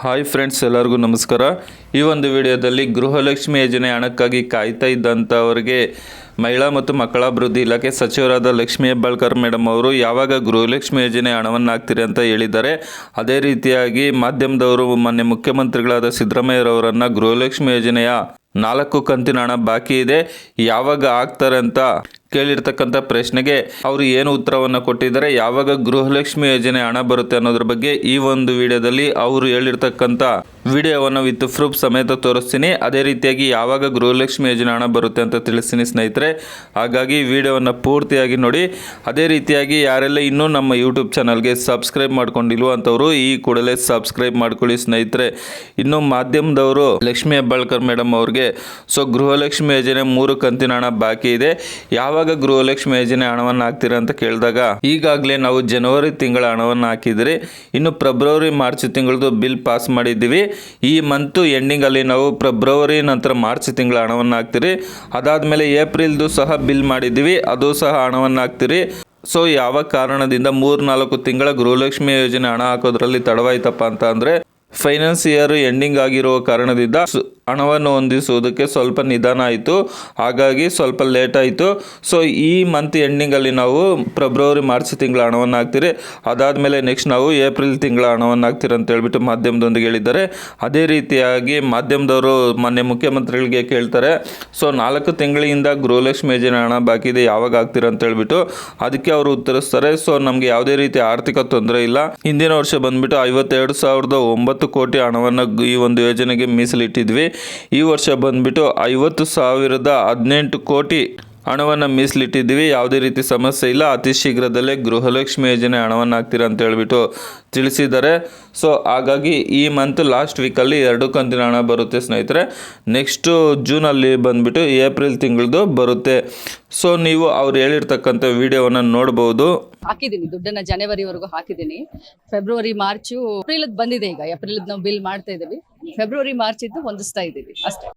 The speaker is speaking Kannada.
ಹಾಯ್ ಫ್ರೆಂಡ್ಸ್, ಎಲ್ಲರಿಗೂ ನಮಸ್ಕಾರ. ಈ ಒಂದು ವಿಡಿಯೋದಲ್ಲಿ ಗೃಹಲಕ್ಷ್ಮಿ ಯೋಜನೆ ಹಣಕ್ಕಾಗಿ ಕಾಯ್ತಾ ಇದ್ದಂಥವರಿಗೆ ಮಹಿಳಾ ಮತ್ತು ಮಕ್ಕಳ ಅಭಿವೃದ್ಧಿ ಇಲಾಖೆ ಸಚಿವರಾದ ಲಕ್ಷ್ಮೀ ಹೆಬ್ಬಾಳ್ಕರ್ ಮೇಡಮ್ ಅವರು ಯಾವಾಗ ಗೃಹಲಕ್ಷ್ಮಿ ಯೋಜನೆ ಹಣವನ್ನು ಹಾಕ್ತೀರಿ ಅಂತ ಹೇಳಿದ್ದಾರೆ. ಅದೇ ರೀತಿಯಾಗಿ ಮಾಧ್ಯಮದವರು ಮೊನ್ನೆ ಮುಖ್ಯಮಂತ್ರಿಗಳಾದ ಸಿದ್ದರಾಮಯ್ಯರವರನ್ನು ಗೃಹಲಕ್ಷ್ಮಿ ಯೋಜನೆಯ ನಾಲ್ಕು ಕಂತಿನ ಹಣ ಬಾಕಿ ಇದೆ. ಯಾವಾಗ ಹಾಕ್ತಾರೆ ಅಂತ ಕೇಳಿರ್ತಕ್ಕಂಥ ಪ್ರಶ್ನೆಗೆ ಅವರು ಏನು ಉತ್ತರವನ್ನು ಕೊಟ್ಟಿದ್ದಾರೆ, ಯಾವಾಗ ಗೃಹಲಕ್ಷ್ಮಿ ಯೋಜನೆ ಹಣ ಬರುತ್ತೆ ಅನ್ನೋದ್ರ ಬಗ್ಗೆ ಈ ಒಂದು ವಿಡಿಯೋದಲ್ಲಿ ಅವರು ಹೇಳಿರ್ತಕ್ಕಂಥ ವಿಡಿಯೋವನ್ನು ವಿತ್ ಪ್ರೂಫ್ ಸಮೇತ ತೋರಿಸ್ತೀನಿ. ಅದೇ ರೀತಿಯಾಗಿ ಯಾವಾಗ ಗೃಹಲಕ್ಷ್ಮಿ ಯೋಜನೆ ಹಣ ಬರುತ್ತೆ ಅಂತ ತಿಳಿಸ್ತೀನಿ ಸ್ನೇಹಿತರೆ. ಹಾಗಾಗಿ ವಿಡಿಯೋವನ್ನು ಪೂರ್ತಿಯಾಗಿ ನೋಡಿ. ಅದೇ ರೀತಿಯಾಗಿ ಯಾರೆಲ್ಲ ಇನ್ನೂ ನಮ್ಮ ಯೂಟ್ಯೂಬ್ ಚಾನಲ್ಗೆ ಸಬ್ಸ್ಕ್ರೈಬ್ ಮಾಡ್ಕೊಂಡಿಲ್ವೋ ಅಂಥವ್ರು ಈ ಕೂಡಲೇ ಸಬ್ಸ್ಕ್ರೈಬ್ ಮಾಡ್ಕೊಳ್ಳಿ ಸ್ನೇಹಿತರೆ. ಇನ್ನು ಮಾಧ್ಯಮದವರು ಲಕ್ಷ್ಮಿ ಹೆಬ್ಬಾಳ್ಕರ್ ಮೇಡಮ್ ಅವ್ರಿಗೆ, ಸೊ ಗೃಹಲಕ್ಷ್ಮಿ ಯೋಜನೆ ಮೂರು ಕಂತಿನ ಹಣ ಬಾಕಿ ಇದೆ. ಯಾವಾಗ ಗೃಹಲಕ್ಷ್ಮಿ ಯೋಜನೆ ಹಣವನ್ನು ಹಾಕ್ತೀರಾ ಅಂತ ಕೇಳಿದಾಗ, ಈಗಾಗಲೇ ನಾವು ಜನವರಿ ತಿಂಗಳ ಹಣವನ್ನು ಹಾಕಿದರೆ ಇನ್ನು ಫೆಬ್ರವರಿ, ಮಾರ್ಚ್ ತಿಂಗಳದು ಬಿಲ್ ಪಾಸ್ ಮಾಡಿದ್ದೀವಿ. ಈ ಮಂತು ಎಂಡಿಂಗಲ್ಲಿ ನಾವು ಫೆಬ್ರವರಿ ನಂತರ ಮಾರ್ಚ್ ತಿಂಗಳ ಹಣವನ್ನು ಹಾಕ್ತೀರಿ. ಅದಾದಮೇಲೆ ಏಪ್ರಿಲ್ದು ಸಹ ಬಿಲ್ ಮಾಡಿದ್ದೀವಿ, ಅದು ಸಹ ಹಣವನ್ನು ಹಾಕ್ತೀರಿ. ಸೊ, ಯಾವ ಕಾರಣದಿಂದ ಮೂರು ನಾಲ್ಕು ತಿಂಗಳ ಗೃಹಲಕ್ಷ್ಮಿ ಯೋಜನೆ ಹಣ ಹಾಕೋದ್ರಲ್ಲಿ ತಡವಾಯ್ತಪ್ಪ ಅಂತ ಅಂದರೆ ಫೈನಾನ್ಸ್ ಇಯರ್ ಎಂಡಿಂಗ್ ಆಗಿರುವ ಕಾರಣದಿಂದ ಹಣವನ್ನು ಹೊಂದಿಸುವುದಕ್ಕೆ ಸ್ವಲ್ಪ ನಿಧಾನ ಆಯಿತು. ಹಾಗಾಗಿ ಸ್ವಲ್ಪ ಲೇಟ್ ಆಯಿತು. ಸೊ ಈ ಮಂತ್ ಎಂಡಿಂಗಲ್ಲಿ ನಾವು ಫೆಬ್ರವರಿ ಮಾರ್ಚ್ ತಿಂಗಳ ಹಣವನ್ನು ಹಾಕ್ತೀರಿ. ಅದಾದಮೇಲೆ ನೆಕ್ಸ್ಟ್ ನಾವು ಏಪ್ರಿಲ್ ತಿಂಗಳ ಹಣವನ್ನು ಹಾಕ್ತೀರಿ ಅಂತ ಹೇಳ್ಬಿಟ್ಟು ಮಾಧ್ಯಮದೊಂದಿಗೆ ಹೇಳಿದ್ದಾರೆ. ಅದೇ ರೀತಿಯಾಗಿ ಮಾಧ್ಯಮದವರು ಮೊನ್ನೆ ಮುಖ್ಯಮಂತ್ರಿಗಳಿಗೆ ಕೇಳ್ತಾರೆ ಸೊ ನಾಲ್ಕು ತಿಂಗಳಿಂದ ಗೃಹಲಕ್ಷ್ಮಿ ಯೋಜನೆ ಹಣ ಬಾಕಿ ಇದೆ, ಯಾವಾಗ ಹಾಕ್ತೀರಾ ಅಂತ ಹೇಳ್ಬಿಟ್ಟು. ಅದಕ್ಕೆ ಅವರು ಉತ್ತರಿಸ್ತಾರೆ ಸೊ ನಮಗೆ ಯಾವುದೇ ರೀತಿ ಆರ್ಥಿಕ ತೊಂದರೆ ಇಲ್ಲ. ಹಿಂದಿನ ವರ್ಷ ಬಂದ್ಬಿಟ್ಟು ಐವತ್ತೆರಡು ಸಾವಿರದ ಒಂಬತ್ತು ಕೋಟಿ ಹಣವನ್ನು ಈ ಒಂದು ಯೋಜನೆಗೆ ಮೀಸಲಿಟ್ಟಿದ್ವಿ. ಈ ವರ್ಷ ಬಂದ್ಬಿಟ್ಟು ಐವತ್ತು ಸಾವಿರದ ಹದಿನೆಂಟು ಕೋಟಿ ಹಣವನ್ನು ಮೀಸಲಿಟ್ಟಿದ್ದೀವಿ. ಯಾವುದೇ ರೀತಿ ಸಮಸ್ಯೆ ಇಲ್ಲ. ಅತಿ ಶೀಘ್ರದಲ್ಲೇ ಗೃಹಲಕ್ಷ್ಮಿ ಯೋಜನೆ ಹಣವನ್ನು ಹಾಕ್ತೀರಾ ಅಂತ ಹೇಳ್ಬಿಟ್ಟು ತಿಳಿಸಿದ್ದಾರೆ. ಸೊ ಹಾಗಾಗಿ ಈ ಮಂತ್ ಲಾಸ್ಟ್ ವೀಕಲ್ಲಿ ಎರಡು ಕಂತಿನ ಹಣ ಬರುತ್ತೆ ಸ್ನೇಹಿತರೆ. ನೆಕ್ಸ್ಟು ಜೂನಲ್ಲಿ ಬಂದುಬಿಟ್ಟು ಏಪ್ರಿಲ್ ತಿಂಗಳದು ಬರುತ್ತೆ. ಸೊ ನೀವು ಅವ್ರು ಹೇಳಿರ್ತಕ್ಕಂಥ ವಿಡಿಯೋವನ್ನು ನೋಡ್ಬೋದು. ಹಾಕಿದ್ದೀನಿ. ದುಡ್ಡನ್ನ ಜನವರಿವರೆಗೂ ಹಾಕಿದ್ದೀನಿ. ಫೆಬ್ರವರಿ ಮಾರ್ಚು ಏಪ್ರಿಲ್ ಬಂದಿದೆ ಈಗ. ಏಪ್ರಿಲ್ ನಾವು ಬಿಲ್ ಮಾಡ್ತಾ ಇದ್ದೀವಿ. ಫೆಬ್ರವರಿ ಮಾರ್ಚ್ ಇದ್ದು ಹೊಂದಿಸ್ತಾ ಇದ್ದೀವಿ ಅಷ್ಟೇ.